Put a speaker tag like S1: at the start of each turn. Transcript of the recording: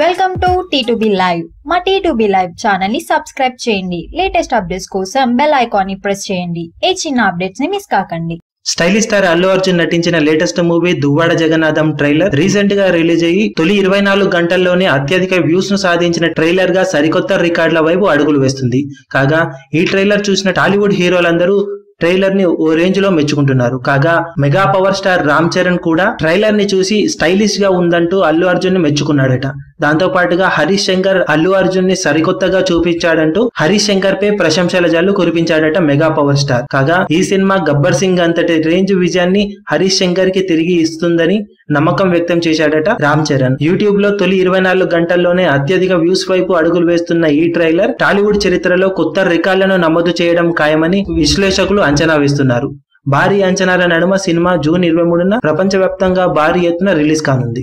S1: Welcome to T live మా T live ఛానల్ని subscribe చేయండి. లేటెస్ట్ అప్డేట్స్ కోసం బెల్ ఐకాన్ని ప్రెస్ చేయండి. ఏ చిన్న అప్డేట్స్ని మిస్ కాకండి.
S2: స్టైలిష్ స్టార్ అల్లు అర్జున్ నటించిన latest movie Duvvada Jagannadham trailer రీసెంట్గా రిలీజ్ అయ్యి తొలి ఇరవై నాలుగు గంటల్లోనే అత్యధిక వ్యూస్ను సాధించిన ట్రైలర్గా సరికొత్త రికార్డుల వైపు అడుగులు వేస్తుంది. కాగా ఈ ట్రైలర్ చూసిన టాలీవుడ్ హీరోలందరూ ట్రైలర్ని ఓ రేంజ్లో మెచ్చుకుంటున్నారు. కాగా mega power star Ram Charan కూడా ట్రైలర్ని చూసి స్టైలిష్గా ఉందంటూ అల్లు అర్జున్ని మెచ్చుకున్నాడట. దాంతో పాటుగా హరీష్ శంకర్ అల్లు అర్జున్ని సరికొత్తగా చూపించాడంటూ హరీష్ శంకర్ పై ప్రశంసల జల్లు కురిపించాడట మెగా పవర్ స్టార్. కాగా ఈ సినిమా గబ్బర్ సింగ్ అంతటి రేంజ్ విజయాన్ని హరీష్ శంకర్కి తిరిగి ఇస్తుందని నమ్మకం వ్యక్తం చేశాడట రామ్ చరణ్. యూట్యూబ్లో తొలి ఇరవై నాలుగు గంటల్లోనే అత్యధిక వ్యూస్ వైపు అడుగులు వేస్తున్న ఈ ట్రైలర్ టాలీవుడ్ చరిత్రలో కొత్త రికార్డులను నమోదు చేయడం ఖాయమని విశ్లేషకులు అంచనా వేస్తున్నారు. భారీ అంచనాల నడుమ సినిమా జూన్ ఇరవై మూడున ప్రపంచవ్యాప్తంగా భారీ ఎత్తున రిలీజ్ కానుంది.